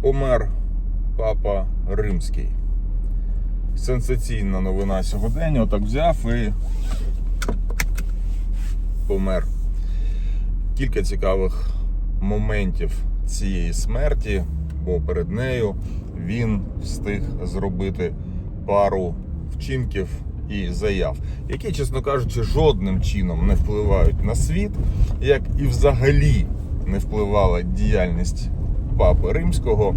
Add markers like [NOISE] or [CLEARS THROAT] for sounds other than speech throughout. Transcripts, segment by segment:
помер папа римський. Сенсаційна новина сьогодення. Отак взяв і помер. Кілька цікавих моментів цієї смерті, бо перед нею він встиг зробити пару вчинків і заяв, які, чесно кажучи, жодним чином не впливають на світ, як і взагалі не впливала діяльність папи римського.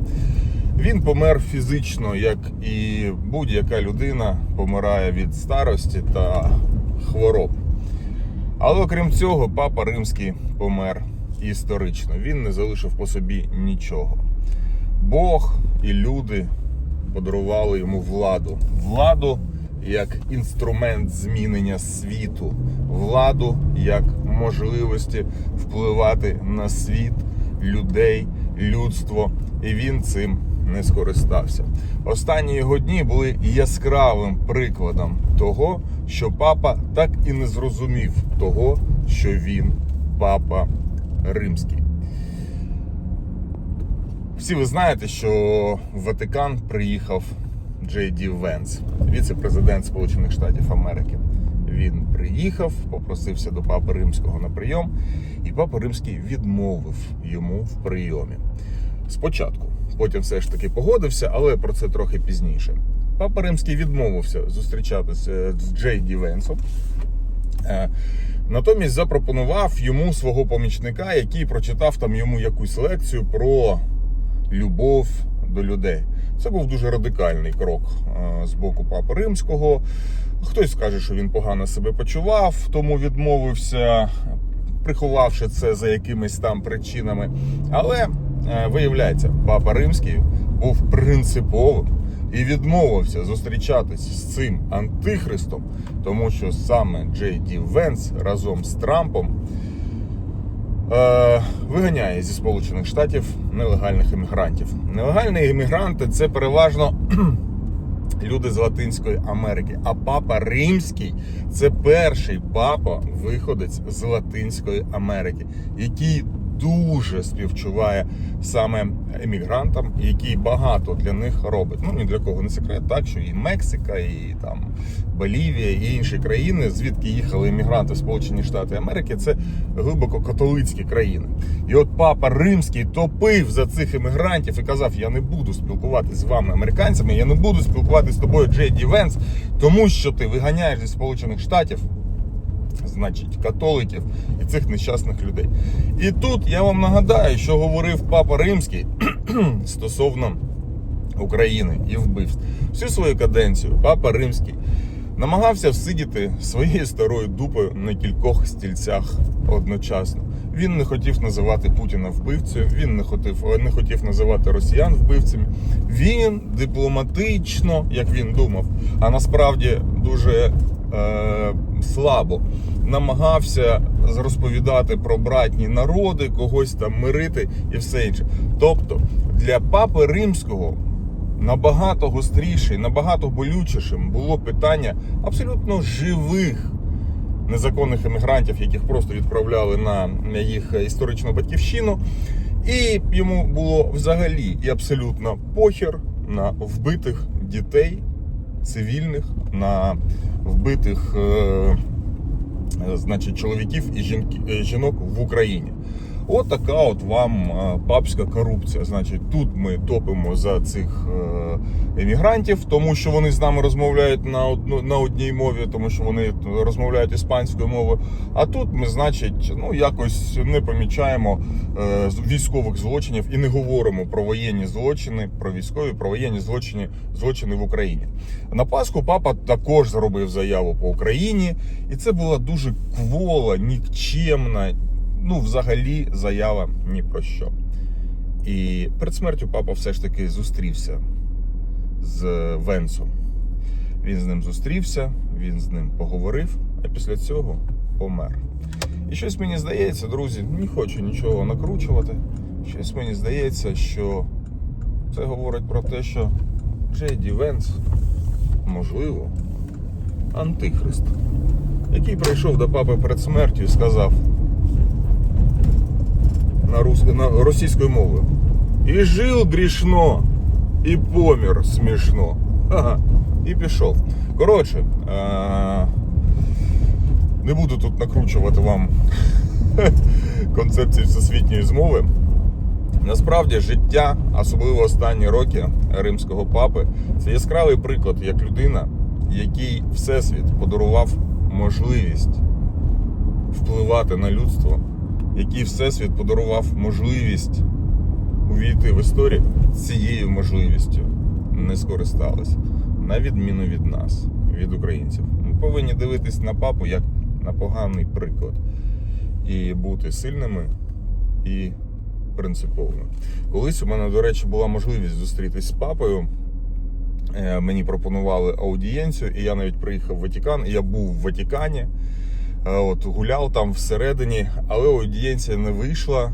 Він помер фізично, як і будь-яка людина помирає від старості та хвороб. Але окрім цього, папа римський помер історично. Він не залишив по собі нічого. Бог і люди подарували йому владу. Владу як інструмент змінення світу, владу як можливості впливати на світ, людей, людство. І він цим не скористався. Останні його дні були яскравим прикладом того, що папа так і не зрозумів того, що він папа римський. Всі ви знаєте, що в Ватикан приїхав Джей Ді Венс, віце-президент Сполучених Штатів Америки. Він приїхав, попросився до папи римського на прийом, і папа римський відмовив йому в прийомі. Спочатку, потім все ж таки погодився, але про це трохи пізніше. Папа римський відмовився зустрічатися з Джей Ді Венсом. Е, Натомість запропонував йому свого помічника, який прочитав там йому якусь лекцію про любов до людей. Це був дуже радикальний крок е, з боку папи римського. Хтось скаже, що він погано себе почував, тому відмовився, приховавши це за якимись там причинами. Але е, виявляється, папа римський був принциповим і відмовився зустрічатись з цим антихристом, тому що саме Джей Ді Венс разом з Трампом виганяє зі Сполучених Штатів нелегальних іммігрантів. Нелегальні іммігранти це переважно [CLEARS THROAT] люди з Латинської Америки. А папа Римський це перший папа виходець з Латинської Америки, який дуже співчуває саме емігрантам, який багато для них робить. Ну ні для кого не секрет, так що і Мексика, і там Болівія, і інші країни, звідки їхали емігранти в Сполучені Штати Америки, це глибоко католицькі країни. І от папа Римський топив за цих емігрантів і казав: Я не буду спілкуватися з вами, американцями, я не буду спілкуватися з тобою, Джей Ді Венс, тому що ти виганяєш зі Сполучених Штатів значить, католиків і цих нещасних людей. І тут я вам нагадаю, що говорив папа Римський [CLEARS THROAT] стосовно України і вбивств. Всю свою каденцію папа Римський намагався всидіти своєю старою дупою на кількох стільцях одночасно. Він не хотів називати Путіна вбивцею, він не хотів, не хотів називати росіян вбивцями. Він дипломатично, як він думав, а насправді дуже е, слабо намагався розповідати про братні народи, когось там мирити і все інше. Тобто для папи римського набагато гострішим, набагато болючішим було питання абсолютно живих незаконних емігрантів, яких просто відправляли на їх історичну батьківщину. І йому було взагалі і абсолютно похер на вбитих дітей цивільних, на вбитих е, значить, чоловіків і е, жінок в Україні. От така от вам е, папська корупція. Значить, тут ми топимо за цих е, емігрантів, тому що вони з нами розмовляють на одну на одній мові, тому що вони розмовляють іспанською мовою. А тут ми, значить, ну якось не помічаємо е, військових злочинів і не говоримо про воєнні злочини, про військові, про воєнні злочини, злочини в Україні. На Пасху папа також зробив заяву по Україні, і це була дуже квола, нікчемна ну, взагалі, заява ні про що. І перед смертю папа все ж таки зустрівся з Венсом. Він з ним зустрівся, він з ним поговорив, а після цього помер. І щось мені здається, друзі, не хочу нічого накручувати. Щось мені здається, що це говорить про те, що Джей Ді Венс, можливо, антихрист, який прийшов до папи перед смертю і сказав на, рус... на російською мовою. І жив грішно, і помір смішно. Ага. І пішов. Коротше, е- не буду тут накручувати вам [LAUGHS] концепції всесвітньої змови. Насправді життя, особливо останні роки римського папи, це яскравий приклад як людина, який Всесвіт подарував можливість впливати на людство, який Всесвіт подарував можливість увійти в історію цією можливістю не скористалися. На відміну від нас, від українців. Ми повинні дивитись на папу як на поганий приклад і бути сильними і принциповими. Колись у мене, до речі, була можливість зустрітись з папою. Е, Мені пропонували аудієнцію, і я навіть приїхав в Ватикан. І я був в Ватикані, е, от гуляв там всередині, але аудієнція не вийшла,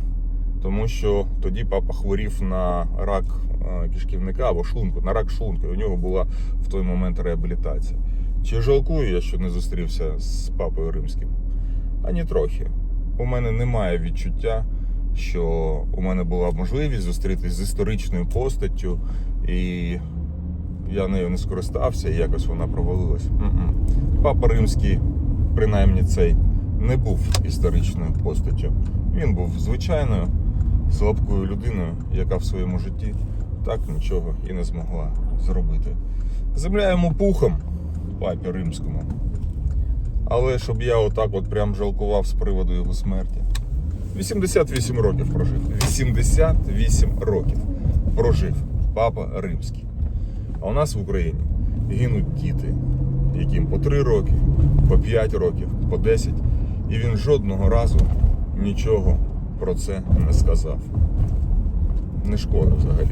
тому що тоді папа хворів на рак е, кишківника або шлунку, на рак шлунку. І у нього була в той момент реабілітація. Чи жалкую я, що не зустрівся з папою римським? Ані трохи. У мене немає відчуття, що у мене була можливість зустрітись з історичною постаттю, і я нею не скористався, і якось вона провалилась. М-м. Папа Римський, принаймні цей, не був історичною постаттю. Він був звичайною слабкою людиною, яка в своєму житті так нічого і не змогла зробити. Земля йому пухом, папі римському. Але щоб я отак от прям жалкував з приводу його смерті. 88 років прожив. 88 років прожив папа римський. А у нас в Україні гинуть діти, яким по 3 роки, по 5 років, по 10. І він жодного разу нічого про це не сказав. Не шкода взагалі.